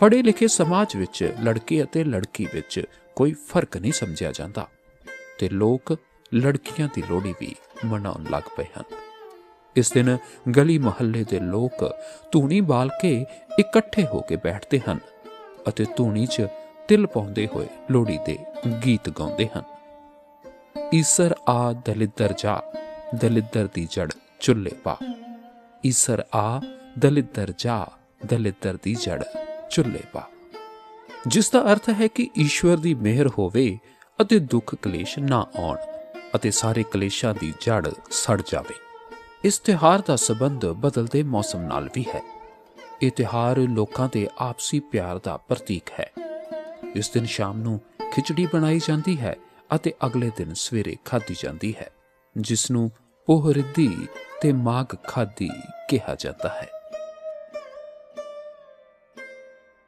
ਪੜ੍ਹੇ ਲਿਖੇ ਸਮਾਜ ਵਿੱਚ ਲੜਕੇ ਅਤੇ ਲੜਕੀ ਵਿੱਚ ਕੋਈ ਫ਼ਰਕ ਨਹੀਂ ਸਮਝਿਆ ਜਾਂਦਾ ਤੇ ਲੋਕ ਲੜਕੀਆਂ ਦੀ ਲੋਹੜੀ ਵੀ ਮਨਾਉਣ ਲੱਗ ਪਏ ਹਨ। ਇਸ ਦਿਨ ਗਲੀ ਮੁਹੱਲੇ ਦੇ ਲੋਕ ਧੂਣੀ ਬਾਲ ਕੇ ਇਕੱਠੇ ਹੋ ਕੇ ਬੈਠਦੇ ਹਨ ਅਤੇ ਧੂਣੀ 'ਚ ਤਿਲ ਪਾਉਂਦੇ ਹੋਏ ਲੋਹੜੀ ਦੇ ਗੀਤ ਗਾਉਂਦੇ ਹਨ। ਈਸਰ ਆ ਦਲਿੱਦਰ ਜਾ, ਦਲਿੱਦਰ ਦੀ ਜੜ ਚੁੱਲ੍ਹੇ ਪਾ। ਈਸਰ ਆ ਦਲਿੱਦਰ ਜਾ, ਦਲਿੱਦਰ ਦੀ ਜੜ ਚੁੱਲ੍ਹੇ ਪਾ। ਜਿਸ ਦਾ ਅਰਥ ਹੈ ਕਿ ਈਸ਼ਵਰ ਦੀ ਮਿਹਰ ਹੋਵੇ ਅਤੇ ਦੁੱਖ ਕਲੇਸ਼ ਨਾ ਆਉਣ ਅਤੇ ਸਾਰੇ ਕਲੇਸ਼ਾਂ ਦੀ ਜੜ ਸੜ ਜਾਵੇ। ਇਸ ਤਿਉਹਾਰ ਦਾ ਸਬੰਧ ਬਦਲਦੇ ਮੌਸਮ ਨਾਲ ਵੀ ਹੈ। ਇਹ ਤਿਉਹਾਰ ਲੋਕਾਂ ਦੇ ਆਪਸੀ ਪਿਆਰ ਦਾ ਪ੍ਰਤੀਕ ਹੈ। ਇਸ ਦਿਨ ਸ਼ਾਮ ਨੂੰ ਖਿਚੜੀ ਬਣਾਈ ਜਾਂਦੀ ਹੈ ਅਤੇ ਅਗਲੇ ਦਿਨ ਸਵੇਰੇ ਖਾਧੀ ਜਾਂਦੀ ਹੈ ਜਿਸ ਨੂੰ ਪੋਹਰਿੱਦੀ ਤੇ ਮਾਗ ਖਾਧੀ ਕਿਹਾ ਜਾਂਦਾ ਹੈ।